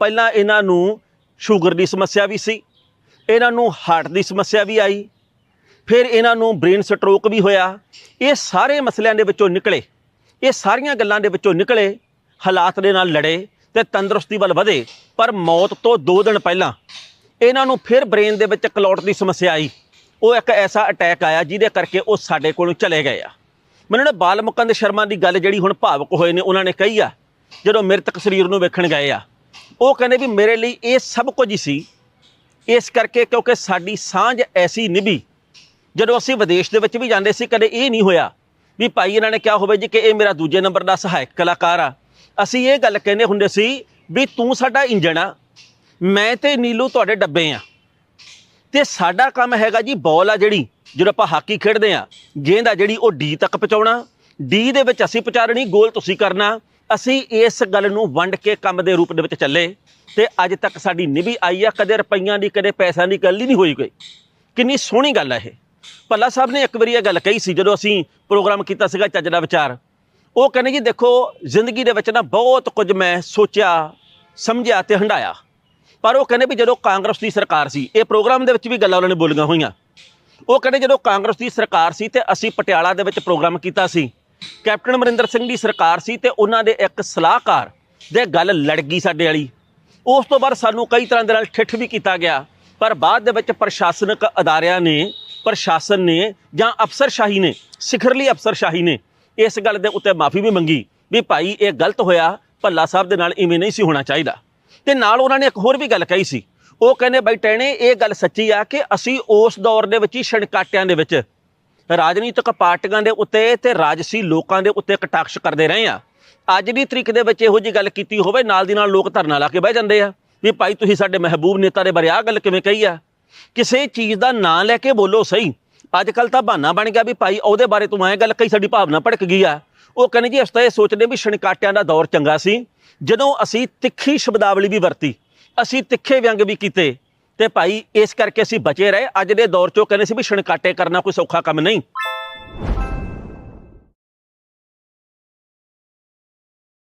ਪਹਿਲਾਂ ਇਹਨਾਂ ਨੂੰ ਸ਼ੂਗਰ ਦੀ ਸਮੱਸਿਆ ਵੀ ਸੀ, ਇਹਨਾਂ ਨੂੰ ਹਾਰਟ ਦੀ ਸਮੱਸਿਆ ਵੀ ਆਈ, ਫਿਰ ਇਹਨਾਂ ਨੂੰ ਬ੍ਰੇਨ ਸਟ੍ਰੋਕ ਵੀ ਹੋਇਆ। ਇਹ ਸਾਰੇ ਮਸਲਿਆਂ ਦੇ ਵਿੱਚੋਂ ਨਿਕਲੇ, ਇਹ ਸਾਰੀਆਂ ਗੱਲਾਂ ਦੇ ਵਿੱਚੋਂ ਨਿਕਲੇ, ਹਾਲਾਤ ਦੇ ਨਾਲ ਲੜੇ ਤੇ ਤੰਦਰੁਸਤੀ ਵੱਲ ਵਧੇ, ਪਰ ਮੌਤ ਤੋਂ 2 ਦਿਨ ਪਹਿਲਾਂ ਇਹਨਾਂ ਨੂੰ ਫਿਰ ਬ੍ਰੇਨ ਦੇ ਵਿੱਚ ਕਲੌਟ ਦੀ ਸਮੱਸਿਆ ਆਈ। ਉਹ ਇੱਕ ਐਸਾ ਅਟੈਕ ਆਇਆ ਜਿਹਦੇ ਕਰਕੇ ਉਹ ਸਾਡੇ ਕੋਲੋਂ ਚਲੇ ਗਏ ਆ। ਮੈਨੂੰ ਨਾ ਬਾਲ ਮੁਕੰਦ ਸ਼ਰਮਾ ਦੀ ਗੱਲ ਜਿਹੜੀ ਹੁਣ ਭਾਵਕ ਹੋਏ ਨੇ, ਉਹਨਾਂ ਨੇ ਕਹੀ ਆ, ਜਦੋਂ ਮ੍ਰਿਤਕ ਸਰੀਰ ਨੂੰ ਵੇਖਣ ਗਏ ਆ। ਉਹ ਕਹਿੰਦੇ ਵੀ ਮੇਰੇ ਲਈ ਇਹ ਸਭ ਕੁਝ ਹੀ ਸੀ। ਇਸ ਕਰਕੇ ਕਿਉਂਕਿ ਸਾਡੀ ਸਾਂਝ ਐਸੀ ਨਿਭੀ, ਜਦੋਂ ਅਸੀਂ ਵਿਦੇਸ਼ ਦੇ ਵਿੱਚ ਵੀ ਜਾਂਦੇ ਸੀ, ਕਦੇ ਇਹ ਨਹੀਂ ਹੋਇਆ ਵੀ ਭਾਈ ਇਹਨਾਂ ਨੇ ਕਿਹਾ ਹੋਵੇ ਜੀ ਕਿ ਇਹ ਮੇਰਾ ਦੂਜੇ ਨੰਬਰ ਦਾ ਸਹਾਇਕ ਕਲਾਕਾਰ ਆ। ਅਸੀਂ ਇਹ ਗੱਲ ਕਹਿੰਦੇ ਹੁੰਦੇ ਸੀ ਵੀ ਤੂੰ ਸਾਡਾ ਇੰਜਣ ਆ, ਮੈਂ ਤੇ ਨੀਲੂ ਤੁਹਾਡੇ ਡੱਬੇ ਆ। ਤੇ ਸਾਡਾ ਕੰਮ ਹੈਗਾ ਜੀ ਬਾਲ ਆ ਜਿਹੜੀ, ਜਦੋਂ ਆਪਾਂ ਹਾਕੀ ਖੇਡਦੇ ਆ, ਗੇਂਦ ਆ ਜਿਹੜੀ, ਉਹ ਡੀ ਤੱਕ ਪਹੁੰਚਾਉਣਾ, ਡੀ ਦੇ ਵਿੱਚ ਅਸੀਂ ਪਹੁੰਚਾਣੀ ਗੋਲ ਤੁਸੀਂ ਕਰਨਾ। ਅਸੀਂ ਇਸ ਗੱਲ ਨੂੰ ਵੰਡ ਕੇ ਕੰਮ ਦੇ ਰੂਪ ਦੇ ਵਿੱਚ ਚੱਲੇ ਤੇ ਅੱਜ ਤੱਕ ਸਾਡੀ ਨਿਭੀ ਆਈ ਆ, ਕਦੇ ਰੁਪਈਆਂ ਦੀ, ਕਦੇ ਪੈਸਿਆਂ ਦੀ ਗੱਲ ਹੀ ਨਹੀਂ ਹੋਈ ਕੋਈ। ਕਿੰਨੀ ਸੋਹਣੀ ਗੱਲ ਹੈ ਇਹ। ਭੱਲਾ ਸਾਹਿਬ ਨੇ ਇੱਕ ਵਾਰੀ ਇਹ ਗੱਲ ਕਹੀ ਸੀ, ਜਦੋਂ ਅਸੀਂ ਪ੍ਰੋਗਰਾਮ ਕੀਤਾ ਸੀਗਾ ਚੱਜ ਦਾ ਵਿਚਾਰ। ਉਹ ਕਹਿੰਦੇ ਜੀ, ਦੇਖੋ, ਜ਼ਿੰਦਗੀ ਦੇ ਵਿੱਚ ਨਾ ਬਹੁਤ ਕੁਝ ਮੈਂ ਸੋਚਿਆ, ਸਮਝਿਆ ਤੇ ਹੰਡਾਇਆ ਪਰ ਉਹ ਕਹਿੰਦੇ ਵੀ ਜਦੋਂ ਕਾਂਗਰਸ ਦੀ ਸਰਕਾਰ ਸੀ, ਇਹ ਪ੍ਰੋਗਰਾਮ ਦੇ ਵਿੱਚ ਵੀ ਗੱਲਾਂ ਉਹਨਾਂ ਨੇ ਬੋਲੀਆਂ ਹੋਈਆਂ। ਉਹ ਕਹਿੰਦੇ ਜਦੋਂ ਕਾਂਗਰਸ ਦੀ ਸਰਕਾਰ ਸੀ ਤੇ ਅਸੀਂ ਪਟਿਆਲਾ ਦੇ ਵਿੱਚ ਪ੍ਰੋਗਰਾਮ ਕੀਤਾ ਸੀ ਕੈਪਟਨ ਅਮਰਿੰਦਰ ਸਿੰਘ ਦੀ ਸਰਕਾਰ ਸੀ ਤੇ ਉਹਨਾਂ ਦੇ ਇੱਕ ਸਲਾਹਕਾਰ ਦੇ ਗੱਲ ਲੜ ਗਈ ਸਾਡੇ ਵਾਲੀ। ਉਸ ਤੋਂ ਬਾਅਦ ਸਾਨੂੰ ਕਈ ਤਰ੍ਹਾਂ ਦੇ ਨਾਲ ਠਿੱਠ ਵੀ ਕੀਤਾ ਗਿਆ, ਪਰ ਬਾਅਦ ਦੇ ਵਿੱਚ ਪ੍ਰਸ਼ਾਸਨਿਕ ਅਦਾਰਿਆਂ ਨੇ, ਪ੍ਰਸ਼ਾਸਨ ਨੇ ਜਾਂ ਅਫਸਰਸ਼ਾਹੀ ਨੇ, ਸਿਖਰਲੀ ਅਫਸਰਸ਼ਾਹੀ ਨੇ ਇਸ ਗੱਲ ਦੇ ਉੱਤੇ ਮਾਫੀ ਵੀ ਮੰਗੀ ਵੀ ਭਾਈ ਇਹ ਗਲਤ ਹੋਇਆ, ਭੱਲਾ ਸਾਹਿਬ ਦੇ ਨਾਲ ਇਵੇਂ ਨਹੀਂ ਸੀ ਹੋਣਾ ਚਾਹੀਦਾ। ਤੇ ਨਾਲ ਉਹਨਾਂ ਨੇ ਇੱਕ ਹੋਰ ਵੀ ਗੱਲ ਕਹੀ ਸੀ, ਉਹ ਕਹਿੰਦੇ, ਬਾਈ ਟੈਣੇ ਇਹ ਗੱਲ ਸੱਚੀ ਆ ਕਿ ਅਸੀਂ ਉਸ ਦੌਰ ਦੇ ਵਿੱਚ ਹੀ ਛਣਕਾਟਿਆਂ ਦੇ ਵਿੱਚ ਰਾਜਨੀਤਿਕ ਪਾਰਟੀਆਂ ਦੇ ਉੱਤੇ ਤੇ ਰਾਜਸੀ ਲੋਕਾਂ ਦੇ ਉੱਤੇ ਕਟਾਕਸ਼ ਕਰਦੇ ਰਹੇ ਆ। ਅੱਜ ਦੀ ਤਰੀਕ ਦੇ ਵਿੱਚ ਇਹੋ ਜੀ ਗੱਲ ਕੀਤੀ ਹੋਵੇ, ਨਾਲ ਦੀ ਨਾਲ ਲੋਕ ਧਰਨਾ ਲਾ ਕੇ ਬਹਿ ਜਾਂਦੇ ਆ ਵੀ ਭਾਈ ਤੁਸੀਂ ਸਾਡੇ ਮਹਿਬੂਬ ਨੇਤਾ ਦੇ ਬਾਰੇ ਆਹ ਗੱਲ ਕਿਵੇਂ ਕਹੀ ਆ? ਕਿਸੇ ਚੀਜ਼ ਦਾ ਨਾਂ ਲੈ ਕੇ ਬੋਲੋ ਸਹੀ। ਅੱਜ ਕੱਲ ਤਾਂ ਬਹਾਨਾ ਬਣ ਗਿਆ ਵੀ ਭਾਈ ਉਹਦੇ ਬਾਰੇ ਤੂੰ ਐਂ ਗੱਲ ਕਹੀ, ਸਾਡੀ ਭਾਵਨਾ ਭੜਕ ਗਈ ਆ। ਉਹ ਕਹਿੰਦੇ ਜੀ ਅਸੀਂ ਤਾਂ ਇਹ ਸੋਚਦੇ ਵੀ ਛਣਕਾਟਿਆਂ ਦਾ ਦੌਰ ਚੰਗਾ ਸੀ। ਜਦੋਂ ਅਸੀਂ ਤਿੱਖੀ ਸ਼ਬਦਾਵਲੀ ਵੀ ਵਰਤੀ, ਅਸੀਂ ਤਿੱਖੇ ਵਿਅੰਗ ਵੀ ਕੀਤੇ ਤੇ ਭਾਈ ਇਸ ਕਰਕੇ ਅਸੀਂ ਬਚੇ ਰਹੇ। ਅੱਜ ਦੇ ਦੌਰ 'ਚੋਂ ਕਹਿੰਦੇ ਸੀ ਵੀ ਛਣਕਾਟੇ ਕਰਨਾ ਕੋਈ ਸੌਖਾ ਕੰਮ ਨਹੀਂ।